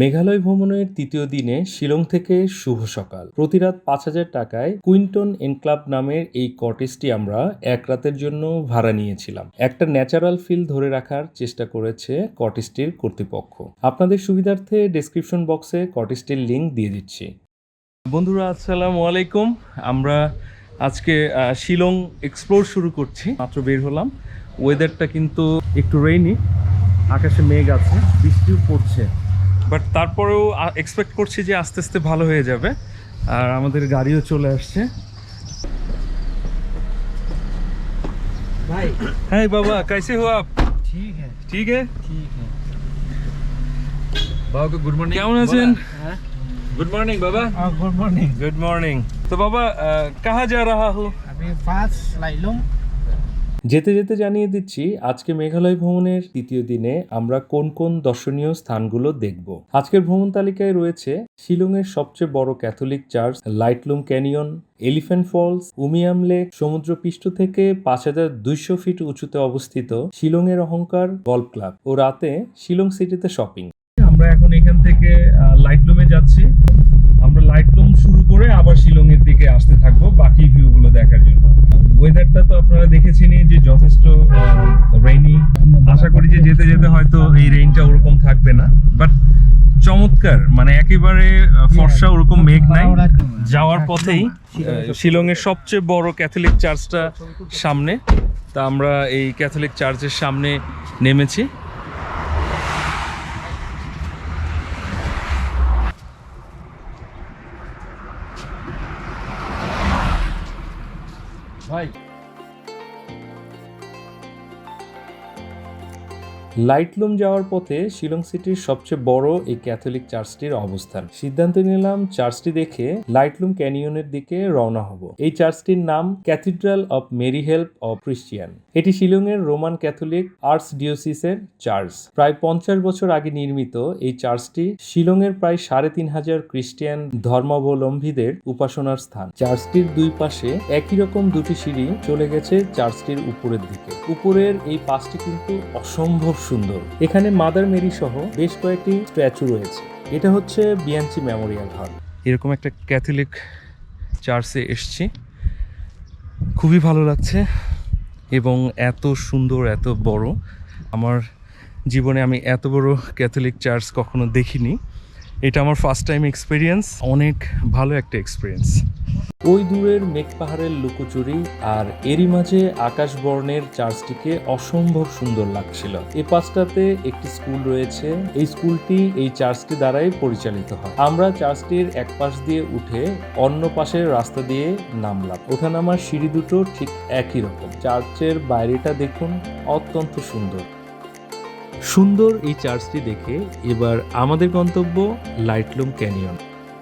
মেঘালয় ভ্রমণের তৃতীয় দিনে শিলং থেকে শুভ সকাল। প্রতি রাত পাঁচ হাজার টাকায় কুইন্টন এনক্লাব নামের এই কটেজটি আমরা এক রাতের জন্য ভাড়া নিয়েছিলাম। একটা ন্যাচারাল ফিল ধরে রাখার চেষ্টা করেছে কটেজটির কর্তৃপক্ষ। আপনাদের সুবিধার্থে ডেসক্রিপশন বক্সে কটেজটির লিঙ্ক দিয়ে দিচ্ছি। বন্ধুরা, আসসালামু আলাইকুম। আমরা আজকে শিলং এক্সপ্লোর শুরু করছি। মাত্র বের হলাম। ওয়েদারটা কিন্তু একটু রেইনি আকাশে মেঘ আছে, বৃষ্টিও পড়ছে। বাট তারপরেও এক্সপেক্ট করছি যে আস্তে আস্তে ভালো হয়ে যাবে আর আমাদের গাড়িও চলে আসছে भाई হ্যাঁ বাবা कैसे हो आप ठीक है ठीक है ठीक है বাবা গুড মর্নিং কেমন আছেন গুড মর্নিং বাবা गुड मॉर्निंग गुड मॉर्निंग तो बाबा कहाँ जा रहा हो अभी पास लाइलुम যেতে যেতে জানিয়ে দিচ্ছি, আজকে মেঘালয় ভ্রমণের তৃতীয় দিনে আমরা কোন কোন দর্শনীয় স্থানগুলো দেখব। আজকের ভ্রমণ তালিকায় রয়েছে শিলংয়ের সবচেয়ে বড় Catholic church, Laitlum canyon, elephant falls, Umiam lake, সমুদ্রপৃষ্ঠ থেকে পাঁচ হাজার দুইশো ফিট উঁচুতে অবস্থিত শিলংয়ের অহংকার গল্ফ ক্লাব ও রাতে শিলং সিটিতে শপিং। আমরা এখন এখান থেকে লাইটলুমে যাচ্ছি। আমরা লাইটলুম শুরু করে আবার শিলং এর দিকে আসতে থাকব, বাকি ভিউগুলো দেখার জন্য। ওয়েদারটা তো আপনারা দেখেছেনই যে যথেষ্ট রেইনি আশা করি যে যেতে যেতে হয়তো এই রেইনটা ওরকম থাকবে না। বাট চমৎকার মানে একেবারে ফর্সা ওরকম মেঘ নাই। যাওয়ার পথেই শিলং এর সবচেয়ে বড় ক্যাথলিক চার্চটা সামনে। তা আমরা এই ক্যাথলিক চার্চের সামনে নেমেছি। লাইটলুম যাওয়ার পথে শিলং সিটির সবচেয়ে বড় এই ক্যাথলিক চার্চটির অবস্থান। সিদ্ধান্ত নিলাম চার্চটি দেখে লাইটলুম ক্যানিয়নের দিকে রওনা হব। এই চার্চটির নাম cathedral of Mary help of Christian. এটি শিলংয়ের রোমান ক্যাথলিক আর্টস ডিওসিসের চার্চ। প্রায় পঞ্চাশ বছর আগে নির্মিত এই চার্চটি শিলংয়ের প্রায় সাড়ে তিন হাজার খ্রিস্টিয়ান ধর্মাবলম্বীদের উপাসনার স্থান। চার্চটির দুই পাশে একই রকম দুটি সিঁড়ি চলে গেছে চার্চটির উপরের দিকে। উপরের এই পাশটি কিন্তু অসম্ভব সুন্দর। এখানে মাদার মেরি সহ বেশ কয়েকটি স্ট্যাচু রয়েছে। এটা হচ্ছে বিয়াঞ্চি মেমোরিয়াল হল। এরকম একটা ক্যাথলিক চার্চে এসছি। খুবই ভালো লাগছে এবং এত সুন্দর, এত বড়। আমার জীবনে আমি এত বড় ক্যাথলিক চার্চ কখনো দেখিনি। এটা আমার ফার্স্ট টাইম এক্সপিরিয়েন্স অনেক ভালো একটা এক্সপিরিয়েন্স ওই দূরের মেঘ পাহাড়ের লুকোচুরি আর এরই মাঝে আকাশ বর্ণের চার্চটিকে অসম্ভব সুন্দর লাগছিল। এ পাশটাতে একটি স্কুল রয়েছে। এই স্কুলটি এই চার্চটি দ্বারাই পরিচালিত হয়। আমরা চার্চটির এক পাশ দিয়ে উঠে অন্য পাশের রাস্তা দিয়ে নামলাম। ওঠানামার সিঁড়ি দুটো ঠিক একই রকম। চার্চের বাইরেটা দেখুন, অত্যন্ত সুন্দর। সুন্দর এই চার্চটি দেখে এবার আমাদের গন্তব্য লাইটলুম ক্যানিয়ন।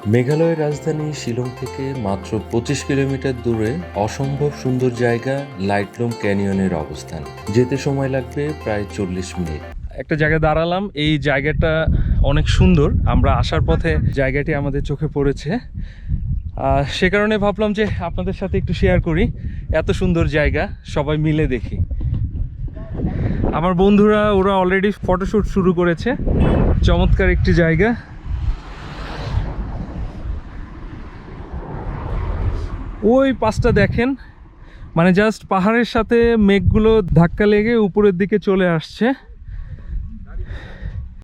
মেঘালয়ের রাজধানী শিলং থেকে মাত্র পঁচিশ কিলোমিটার দূরে অসম্ভব সুন্দর জায়গা লাইটলুম ক্যানিয়নের অবস্থান। যেতে সময় লাগবে প্রায় চল্লিশ মিনিট। একটা জায়গায় দাঁড়ালাম, এই জায়গাটা অনেক সুন্দর। আমরা আসার পথে জায়গাটি আমাদের চোখে পড়েছে। সে কারণে ভাবলাম যে আপনাদের সাথে একটু শেয়ার করি। এত সুন্দর জায়গা, সবাই মিলে দেখি। আমার বন্ধুরা, ওরা অলরেডি ফটোশ্যুট শুরু করেছে। চমৎকার একটি জায়গা। ওই পাশটা দেখেন। মানে জাস্ট পাহাড়ের সাথে মেঘগুলো ধাক্কা লেগে উপরের দিকে চলে আসছে।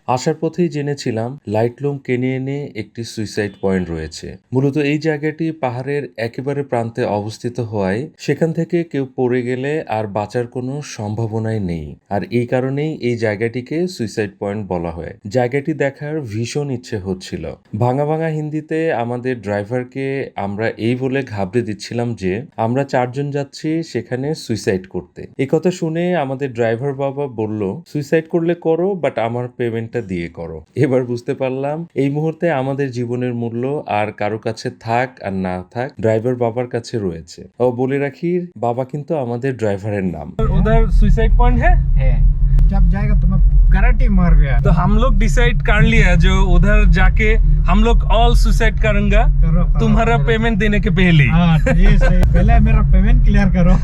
আসার পথেই জেনেছিলাম লাইটলুম কেনিয়ানে একটি সুইসাইড পয়েন্ট রয়েছে। মূলত এই জায়গাটি পাহাড়ের একেবারে প্রান্তে অবস্থিত হওয়ায় সেখান থেকে কেউ পড়ে গেলে আর বাঁচার কোনো সম্ভাবনাই নেই। আর এই কারণেই এই জায়গাটিকে সুইসাইড পয়েন্ট বলা হয়। জায়গাটি দেখার ভীষণ ইচ্ছে হচ্ছিল। ভাঙা ভাঙা হিন্দিতে আমাদের ড্রাইভারকে আমরা এই বলে ঘাবড়ে দিচ্ছিলাম যে, আমরা চারজন যাচ্ছি সেখানে সুইসাইড করতে। কথা শুনে আমাদের ড্রাইভার বাবা বলল, সুইসাইড করলে করো, বাট আমার পেমেন্টটা দিয়ে করো। এবার বুঝতে পারলাম এই মুহূর্তে আমাদের জীবনের মূল্য আর কারও কাছে থাক আর না থাক ড্রাইভার বাবার কাছে রয়েছে। ও বলে রাখি বাবা কিন্তু আমাদের ড্রাইভারের নাম। উধার সুইসাইড পয়েন্ট হ্যাঁ? है जब जाएगा तो मैं गारंटी मर गया तो हम लोग डिसाइड कर लिया जो उधर जाके हम लोग ऑल सुसाइड करेंगे करो करो। तुम्हारा पेमेंट देने के पहले ही। हाँ ये सही पहले मेरा पेमेंट क्लियर करो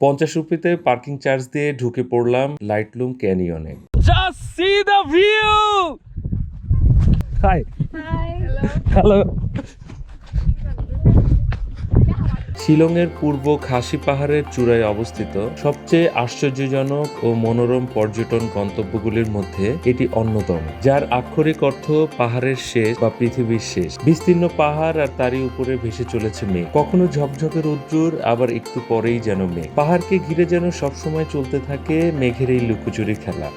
পঞ্চাশ রুপিতে পার্কিং চার্জ দিয়ে ঢুকে পড়লাম Laitlum ক্যানিয়নে Just see the view. Hi. Hello. শিলংয়ের পূর্ব খাসি পাহাড়ের চূড়ায় অবস্থিত সবচেয়ে আশ্চর্যজনক ও মনোরম পর্যটন গন্তব্যগুলির মধ্যে এটি অন্যতম, যার আক্ষরিক অর্থ পাহাড়ের শেষ বা পৃথিবীর শেষ। বিস্তীর্ণ পাহাড় আর তারই উপরে ভেসে চলেছে মেঘ। কখনো ঝকঝকে রৌদ্র আবার একটু পরেই যেন মেঘ। পাহাড়কে ঘিরে যেন সবসময় চলতে থাকে মেঘের এই লুকোচুরি খেলা।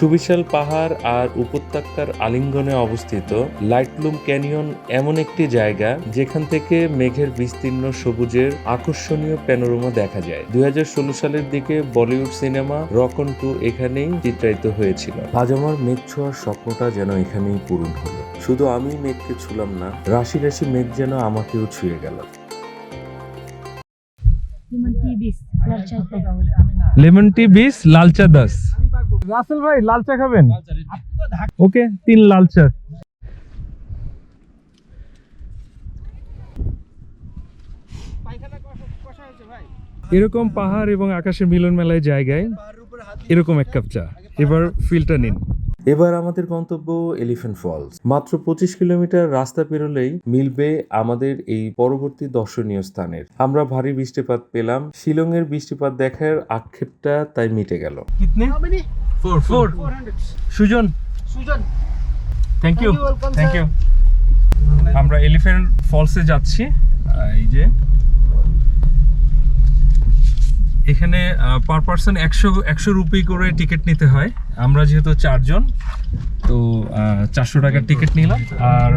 সুবিশাল পাহাড় আর উপত্যকার আলিঙ্গনে অবস্থিত লাইটলুম ক্যানিয়ন এমন একটি জায়গা যেখান থেকে মেঘের বিস্তীর্ণ সবুজের আকর্ষণীয় প্যানোরামা দেখা যায়। দুই হাজার ষোলো সালের দিকে বলিউড সিনেমা রকন টু এখানেই চিত্রায়িত হয়েছিল। আজ আমার মেঘ ছোঁয়ার স্বপ্নটা যেন এখানেই পূরণ হলো। শুধু আমি মেঘকে ছুলাম না রাশি রাশি মেঘ যেন আমাকেও ছুঁয়ে গেল। লেমন টি বিশ লাল চা দশ রাসেল ভাই লাল চা খাবেন? ওকে তিন লাল চা এরকম পাহাড় এবং আকাশের মিলন মেলায় জায়গায় এরকম এক কাপ চা। এবার ফিলটা নিন। এবার আমাদের গন্তব্য এলিফ্যান্ট ফলস মাত্র পঁচিশ কিলোমিটার রাস্তা পেরোলেই মিলবে আমাদের এই পরবর্তী দর্শনীয় স্থানের। আমরা ভারী বৃষ্টিপাত পেলাম শিলংয়ের বৃষ্টিপাত দেখার আক্ষেপটা তাই মিটে গেল। কিতনে? How many? Four four 400. Sujan. Sujan. Thank you thank you আমরা এলিফ্যান্ট ফলসে যাচ্ছি এই যে। এখানে পার পার্সন একশো একশো রুপি করে টিকিট নিতে হয়। আমরা যেহেতু চারজন, তো চারশো টাকার টিকিট নিলাম। আর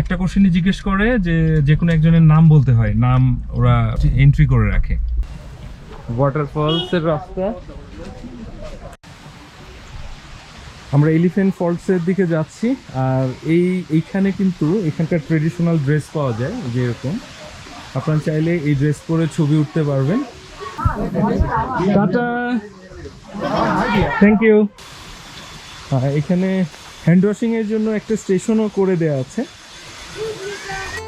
একটা কোশ্চেনই জিজ্ঞেস করে যে যে কোনো একজনের নাম বলতে হয়, নাম ওরা এন্ট্রি করে রাখে। ওয়াটারফলসের রাস্তা। আমরা এলিফ্যান্ট ফলসের দিকে যাচ্ছি, আর এই, এইখানে কিন্তু এখানকার ট্রেডিশনাল ড্রেস পাওয়া যায়, যেরকম। আপনারা চাইলে এই ড্রেস পরে ছবি উঠতে পারবেন। টাটা। থ্যাংক ইউ এখানে হ্যান্ড ওয়াশিং এর জন্য একটা স্টেশনও করে দেওয়া আছে।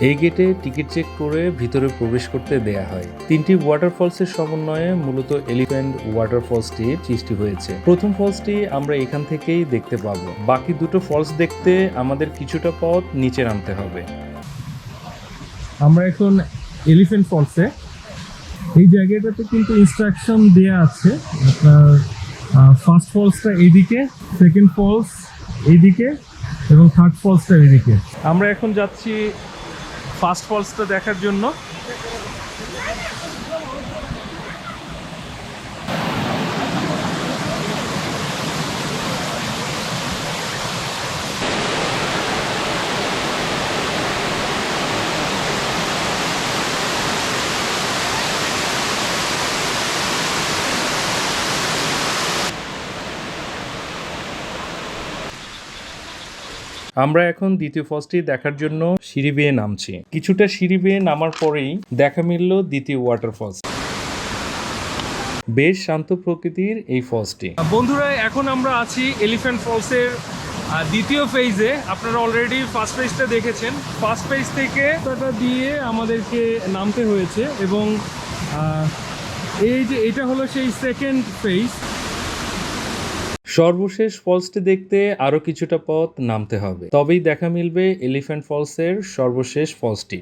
এই গেটে টিকিট চেক করে ভিতরে প্রবেশ করতে দেয়া হয়। তিনটি ওয়াটারফলসের সমন্বয়ে মূলত এলিফ্যান্ট ওয়াটারফলসটি সৃষ্টি হয়েছে। প্রথম ফলসটি আমরা এখান থেকেই দেখতে পাবো। বাকি দুটো ফলস দেখতে আমাদের কিছুটা পথ নিচে নামতে হবে। আমরা এখন এলিফ্যান্ট ফলসে এই জায়গাটাতে কিন্তু ইনস্ট্রাকশন দেয়া আছে। আপনার ফার্স্ট ফলসটা এইদিকে সেকেন্ড ফলস এদিকে এবং থার্ড ফলসটা এইদিকে আমরা এখন যাচ্ছি ফার্স্ট ফলসটা দেখার জন্য। আমরা এখন দ্বিতীয় ফলসটি দেখার জন্য সিঁড়ি বেয়ে নামছি। কিছুটা সিঁড়ি বেয়ে নামার পরেই দেখা মিলল দ্বিতীয় ওয়াটারফলস বেশ শান্ত প্রকৃতির এই ফলসটি বন্ধুরা, এখন আমরা আছি এলিফ্যান্ট ফলসের দ্বিতীয় ফেজে আপনারা অলরেডি ফার্স্ট ফেজটা দেখেছেন। ফার্স্ট ফেজ থেকে দিয়ে আমাদেরকে নামতে হয়েছে এবং এই যে এটা হলো সেই সেকেন্ড ফেজ সর্বশেষ ফলসটি দেখতে আরও কিছুটা পথ নামতে হবে। তবেই দেখা মিলবে এলিফ্যান্ট ফলসের সর্বশেষ ফলসটি।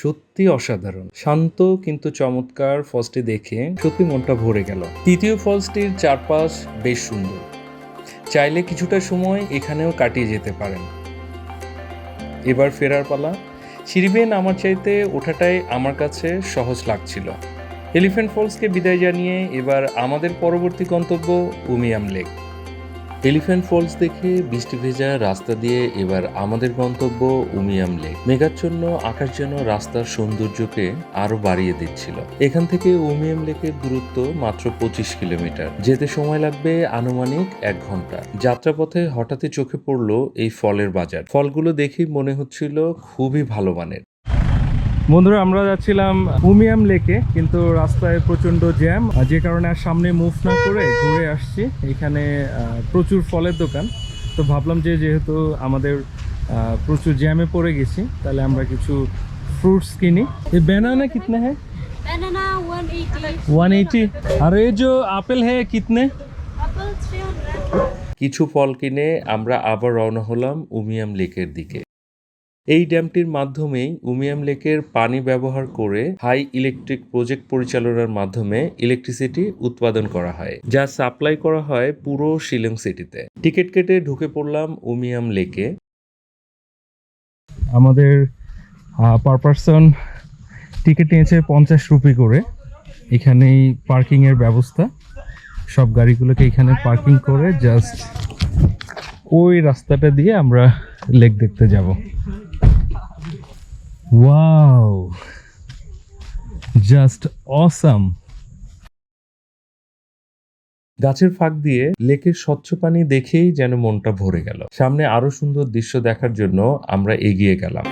সত্যি অসাধারণ। শান্ত কিন্তু চমৎকার ফলসটি দেখে সত্যি মনটা ভরে গেল। তৃতীয় ফলসটির চারপাশ বেশ সুন্দর। চাইলে কিছুটা সময় এখানেও কাটিয়ে যেতে পারেন। এবার ফেরার পালা। সিঁড়ি নামার চাইতে ওঠাটাই আমার কাছে সহজ লাগছিল। এলিফ্যান্ট ফলসকে বিদায় জানিয়ে এবার আমাদের পরবর্তী গন্তব্য উমিয়াম লেক। এলিফ্যান্ট ফলস দেখে বৃষ্টি ভেজা রাস্তা দিয়ে এবার আমাদের গন্তব্য উমিয়াম লেক। মেঘাচ্ছন্ন আকাশ যেন রাস্তার সৌন্দর্যকে আরও বাড়িয়ে দিচ্ছিল। এখান থেকে উমিয়াম লেকের দূরত্ব মাত্র পঁচিশ কিলোমিটার। যেতে সময় লাগবে আনুমানিক এক ঘণ্টা। যাত্রাপথে হঠাৎই চোখে পড়ল এই ফলের বাজার। ফলগুলো দেখেই মনে হচ্ছিল খুবই ভালো মানের। বন্ধুরা আমরা যাচ্ছিলাম উমিয়াম লেকে কিন্তু রাস্তায় প্রচন্ড জ্যাম আর যে কারণে আর সামনে মুভ না করে ঘুরে আসছি এখানে আহ, প্রচুর ফলের দোকান তো ভাবলাম যে যেহেতু আমাদের আহ, প্রচুর জ্যামে পড়ে গেছি তাহলে আমরা কিছু फ्रूट्स किनी ये बनाना कितने हैं Banana 180, 180 और ये जो एप्पल है कितने apple 300. কিছু ফল কিনে আমরা আবার রওনা হলাম উমিয়াম লেকের দিকে এই ড্যামটির মাধ্যমেই উমিয়াম লেকের পানি ব্যবহার করে হাই ইলেকট্রিক প্রজেক্ট পরিচালনার মাধ্যমে ইলেকট্রিসিটি উৎপাদন করা হয়, যা সাপ্লাই করা হয় পুরো শিলং সিটিতে। টিকিট কেটে ঢুকে পড়লাম উমিয়াম লেকে। আমাদের পার পারসন টিকিট নিয়েছে পঞ্চাশ রুপি করে। এখানেই পার্কিংয়ের ব্যবস্থা। সব গাড়িগুলোকে এখানে পার্কিং করে জাস্ট ওই রাস্তাটা দিয়ে আমরা লেক দেখতে যাব। ওয়াও জাস্ট অসাম গাছের ফাঁক দিয়ে লেকের স্বচ্ছ পানি দেখেই যেন মনটা ভরে গেল। সামনে আরও সুন্দর দৃশ্য দেখার জন্য আমরা এগিয়ে গেলাম।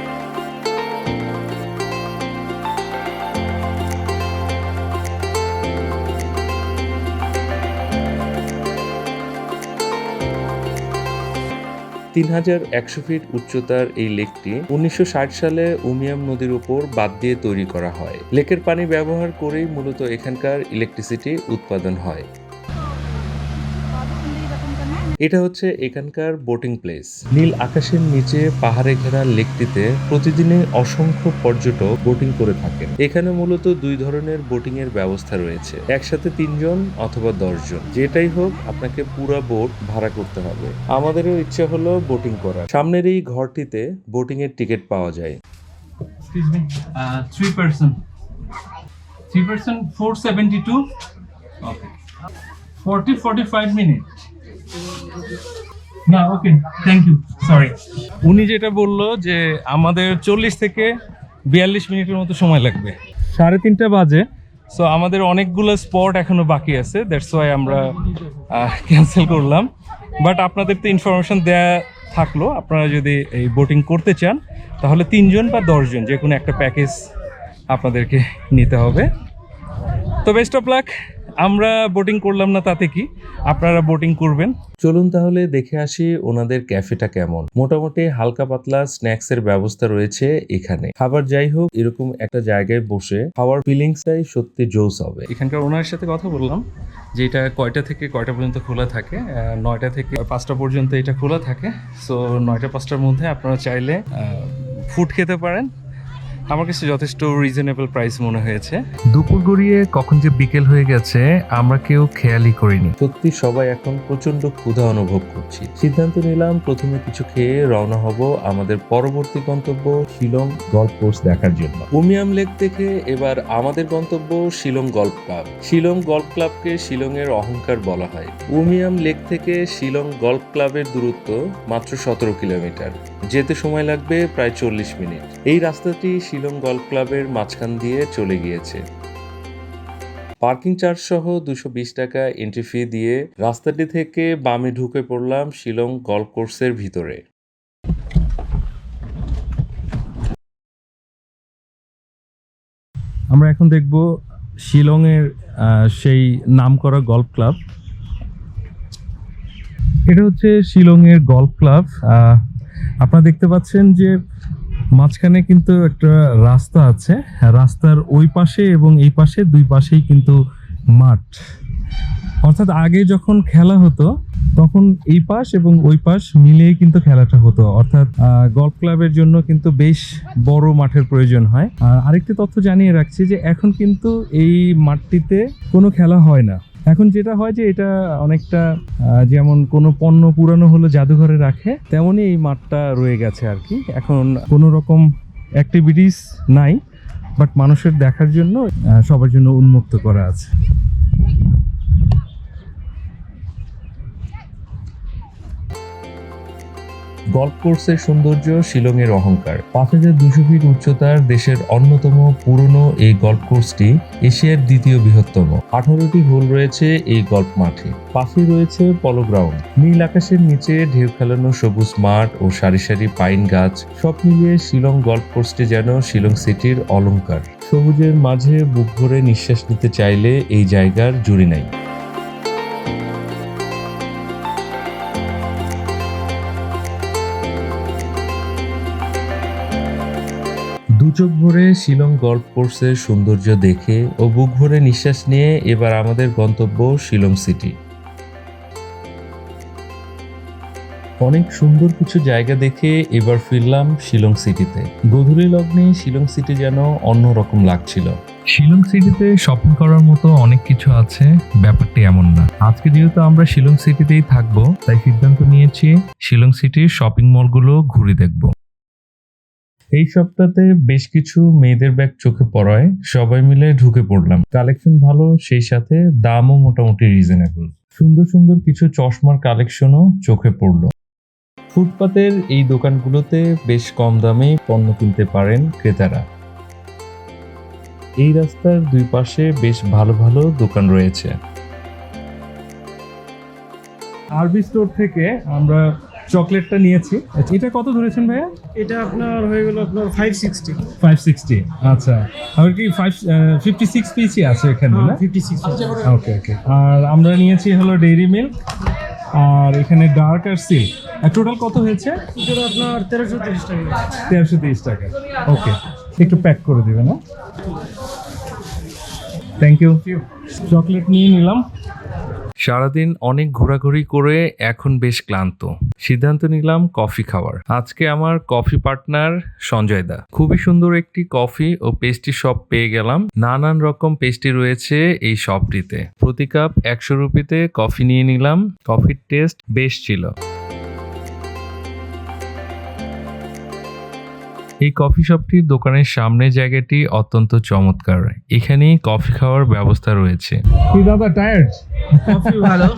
তিন হাজার একশো ফিট উচ্চতার এই লেকটি উনিশশো ষাট সালে উমিয়াম নদীর উপর বাদ দিয়ে তৈরি করা হয়। লেকের পানি ব্যবহার করেই মূলত এখানকার ইলেকট্রিসিটি উৎপাদন হয়। এটা হচ্ছে এখানকার বোটিং প্লেস নীল আকাশের নিচে পাহাড়ে ঘেরা লেকটিতে প্রতিদিনে অসংখ্য পর্যটক বোটিং করে থাকেন এখানে মূলত দুই ধরনের বোটিং এর ব্যবস্থা রয়েছে একসাথে তিনজন অথবা দশজন যেটাই হোক আপনাকে পুরা বোট ভাড়া করতে হবে আমাদেরও ইচ্ছে হলো বোটিং করার সামনের এই ঘরটিতে বোটিং এর টিকিট পাওয়া যায় me. Uh, three person. Three person, 472. Okay. 40, 45 minutes. না ওকে থ্যাংক ইউ সরি উনি যেটা বলল যে আমাদের চল্লিশ থেকে বিয়াল্লিশ মিনিটের মতো সময় লাগবে। সাড়ে তিনটা বাজে। সো আমাদের অনেকগুলো স্পট এখনও বাকি আছে দ্যাটস ওয়াই আমরা ক্যান্সেল করলাম। বাট আপনাদের তো ইনফরমেশন দেয়া থাকল আপনারা যদি এই বোটিং করতে চান তাহলে তিনজন বা দশজন যে কোনো একটা প্যাকেজ আপনাদেরকে নিতে হবে। তো বেস্ট অফ লাক আমরা বোটিং করলাম না তাতে কি? আপনারা বোটিং করবেন। চলুন তাহলে দেখে আসি ওনাদের ক্যাফেটা কেমন। মোটামুটি হালকা পাতলা স্ন্যাক্স এর ব্যবস্থা রয়েছে এখানে। খাবার যাই হোক এরকম একটা জায়গায় বসে খাওয়ার ফিলিংসটাই সত্যি জোস হবে। এখানকার ওনার সাথে কথা বললাম যে এটা কয়টা থেকে কয়টা পর্যন্ত খোলা থাকে নয়টা থেকে পাঁচটা পর্যন্ত এটা খোলা থাকে। সো নয়টা পাঁচটার মধ্যে আপনারা চাইলে ফুড খেতে পারেন। আমার কাছে যথেষ্ট রিজনেবল প্রাইস মনে হয়েছে। দুপুর গড়িয়ে কখন যে বিকেল হয়ে গেছে আমরা কেউ খেয়ালই করিনি। সত্যি সবাই এখন প্রচণ্ড ক্ষুধা অনুভব করছি। সিদ্ধান্ত নিলাম প্রথমে কিছু খেয়ে রওনা হব আমাদের পরবর্তী গন্তব্য শিলং গল্ফ কোর্স দেখার জন্য। উমিয়াম লেক থেকে এবার আমাদের গন্তব্য Shillong golf club. Shillong golf ক্লাবকে শিলং এর অহংকার বলা হয়। উমিয়াম লেক থেকে শিলং গল্ফ ক্লাবের দূরত্ব মাত্র সতেরো কিলোমিটার। যেতে সময় লাগবে প্রায় চল্লিশ মিনিট। এই রাস্তাটি শিলং গল্ফ ক্লাবের মাঝখান দিয়ে চলে গিয়েছে। পার্কিং চার্জ সহ দুশো বিশ টাকা এন্ট্রি ফি দিয়ে রাস্তাটি থেকে বামে ঢুকে পড়লাম শিলং গল্ফ কোর্সের ভিতরে। আমরা এখন দেখব শিলংয়ের সেই নামকরা গল্ফ ক্লাব। এটা হচ্ছে শিলংয়ের গল্ফ ক্লাব। আপনারা দেখতে পাচ্ছেন যে মাঝখানে কিন্তু একটা রাস্তা আছে। রাস্তার ওই পাশে এবং এই পাশে দুই পাশেই কিন্তু মাঠ। অর্থাৎ আগে যখন খেলা হতো, তখন এই পাশ এবং ওই পাশ মিলিয়ে কিন্তু খেলাটা হতো। অর্থাৎ গল্ফ ক্লাবের জন্য কিন্তু বেশ বড় মাঠের প্রয়োজন হয়। আর আরেকটি তথ্য জানিয়ে রাখছি যে এখন কিন্তু এই মাঠটিতে কোনো খেলা হয় না। এখন যেটা হয় যে এটা অনেকটা যেমন কোনো পণ্য পুরানো হলো জাদুঘরে রাখে, তেমনই এই মাঠটা রয়ে গেছে আর কি। এখন কোনো রকম অ্যাক্টিভিটিস নাই বাট মানুষের দেখার জন্য সবার জন্য উন্মুক্ত করা আছে। গল্ফ কোর্সের সৌন্দর্য শিলংয়ের অহংকার। পাঁচ হাজার দুশো ফিট উচ্চতার দেশের অন্যতম পুরনো এই গল্ফ কোর্সটি এশিয়ার দ্বিতীয় বৃহত্তম। আঠারোটি হোল রয়েছে এই গল্ফ মাঠে। পাশে রয়েছে পলো গ্রাউন্ড। নীল আকাশের নিচে ঢেউ খেলানো সবুজ মাঠ ও সারি সারি পাইন গাছ, সব মিলিয়ে শিলং গল্ফ কোর্সটি যেন শিলং সিটির অলংকার। সবুজের মাঝে বুক ভরে নিঃশ্বাস নিতে চাইলে এই জায়গার জুড়ি নাই। দু চোখ ভরে শিলং গল্ফ কোর্সের সৌন্দর্য দেখে ও বুক ভরে নিঃশ্বাস নিয়ে এবার আমাদের গন্তব্য শিলং সিটি। অনেক সুন্দর কিছু জায়গা দেখে এবার ফিরলাম শিলং সিটিতে। গধূলি লগ্নে শিলং সিটি যেন অন্যরকম লাগছিল। শিলং সিটিতে শপিং করার মতো অনেক কিছু আছে, ব্যাপারটি এমন না। আজকে যেহেতু আমরা শিলং সিটিতেই থাকব, তাই সিদ্ধান্ত নিয়েছি শিলং সিটির শপিং মলগুলো ঘুরে দেখব। এই সপ্তাহে বেশ কিছু মেয়েদের ব্যাগ চোখে পড়ায়। সবাই মিলে ঢুকে পড়লাম। কালেকশন ভালো, সেই সাথে দামও মোটামুটি রিজনেবল সুন্দর সুন্দর কিছু চশমার কালেকশনও চোখে পড়ল। ফুটপাতের এই দোকানগুলোতে বেশ কম দামে পণ্য কিনতে পারেন ক্রেতারা। এই রাস্তার দুই পাশে বেশ ভালো ভালো দোকান রয়েছে। আরবি স্টোর থেকে আমরা চকলেটটা নিয়েছি। এটা কত ধরেছেন ভাইয়া? এটা আপনার হয়ে গেল আপনার ফাইভ সিক্সটি ফাইভ সিক্সটি আচ্ছা। আর কি ফাইভ ফিফটি সিক্স পিসই আছে এখানে না? ফিফটি সিক্স ওকে ওকে আর আমরা নিয়েছি হলো ডেইরি মিল্ক আর এখানে ডার্ক আর সিল্ক আর টোটাল কত হয়েছে? এটা আপনার তেরোশো তিরিশ টাকা। তেরোশো তিরিশ টাকা। ওকে একটু প্যাক করে দেবেন না থ্যাংক ইউ চকলেট নিয়ে নিলাম। সারাদিন অনেক ঘোরাঘুরি করে এখন বেশ ক্লান্ত। সিদ্ধান্ত নিলাম কফি খাওয়ার। আজকে আমার কফি পার্টনার সঞ্জয় দা। খুবই সুন্দর একটি কফি ও পেস্ট্রি শপ পেয়ে গেলাম। নানান রকম পেস্ট্রি রয়েছে এই শপটিতে। প্রতি কাপ একশো রুপিতে কফি নিয়ে নিলাম। কফির টেস্ট বেশ ছিল। এই কফি শপটির দোকানের সামনে জায়গাটি অত্যন্ত চমৎকার। এখানে কফি খাওয়ার ব্যবস্থা রয়েছে। কি দাদা টায়ার্ড কফি ভালো।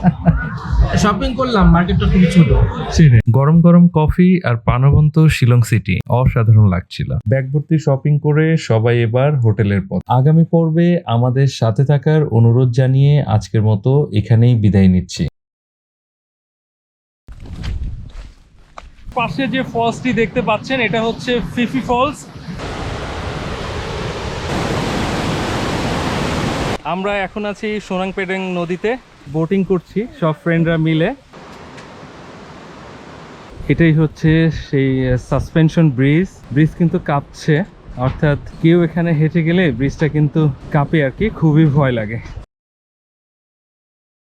শপিং করলাম মার্কেটটা খুবই ছোট। গরম গরম কফি আর পানবন্ত শিলং সিটি অসাধারণ লাগছিল। ব্যাগ ভর্তি শপিং করে সবাই এবার হোটেলের পথ। আগামী পর্বে আমাদের সাথে থাকার অনুরোধ জানিয়ে আজকের মতো এখানেই বিদায় নিচ্ছি। পাশে যে ফলসটি দেখতে পাচ্ছেন, এটা হচ্ছে ফিফি ফলস। আমরা এখন আছি সোনাংপেডেং নদীতে, বোটিং করছি সব ফ্রেন্ডরা মিলে। এটাই হচ্ছে সেই সাসপেনশন ব্রিজ ব্রিজ কিন্তু কাঁপছে, অর্থাৎ কেউ এখানে হেঁটে গেলে ব্রিজটা কিন্তু কাঁপে আর কি, খুবই ভয় লাগে।